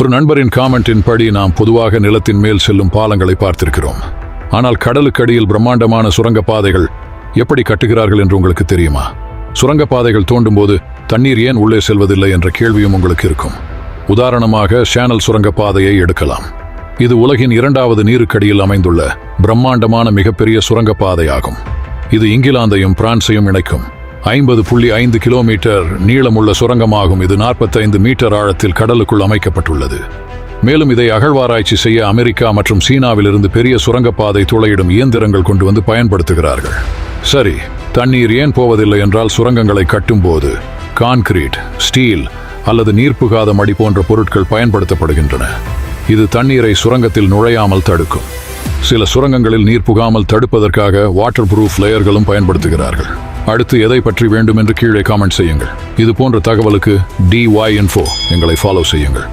ஒரு நண்பரின் காமெண்டின் படி நாம் பொதுவாக நிலத்தின் மேல் செல்லும் பாலங்களை பார்த்திருக்கிறோம். ஆனால் கடலுக்கடியில் பிரம்மாண்டமான சுரங்கப்பாதைகள் எப்படி கட்டுகிறார்கள் என்று உங்களுக்கு தெரியுமா? சுரங்கப்பாதைகள் தோண்டும் போது தண்ணீர் ஏன் உள்ளே செல்வதில்லை என்ற கேள்வியும் உங்களுக்கு இருக்கும். உதாரணமாக சேனல் சுரங்கப்பாதையை எடுக்கலாம். இது உலகின் இரண்டாவது நீருக்கடியில் அமைந்துள்ள பிரம்மாண்டமான மிகப்பெரிய சுரங்கப்பாதையாகும் இது இங்கிலாந்தையும் பிரான்சையும் இணைக்கும். ஐம்பது புள்ளி ஐந்து கிலோமீட்டர் நீளமுள்ள சுரங்கமாகும். இது நாற்பத்தைந்து மீட்டர் ஆழத்தில் கடலுக்குள் அமைக்கப்பட்டுள்ளது. மேலும் இதை அகழ்வாராய்ச்சி செய்ய அமெரிக்கா மற்றும் சீனாவிலிருந்து பெரிய சுரங்கப்பாதை துளையிடும் இயந்திரங்கள் கொண்டு வந்து பயன்படுத்துகிறார்கள். சரி தண்ணீர் ஏன் போவதில்லை என்றால் சுரங்கங்களை கட்டும்போது கான்கிரீட் ஸ்டீல் அல்லது நீர்ப்புகாத மடி போன்ற பொருட்கள் பயன்படுத்தப்படுகின்றன. இது தண்ணீரை சுரங்கத்தில் நுழையாமல் தடுக்கும். சில சுரங்கங்களில் நீர் புகாமல் தடுப்பதற்காக வாட்டர் ப்ரூஃப் லேயர்களும் பயன்படுத்துகிறார்கள். அடுத்து எதை பற்றி வேண்டும் என்று கீழே காமெண்ட் செய்யுங்கள். இது போன்ற தகவலுக்கு டிஒய் இன்ஃபோ எங்களை ஃபாலோ செய்யுங்கள்.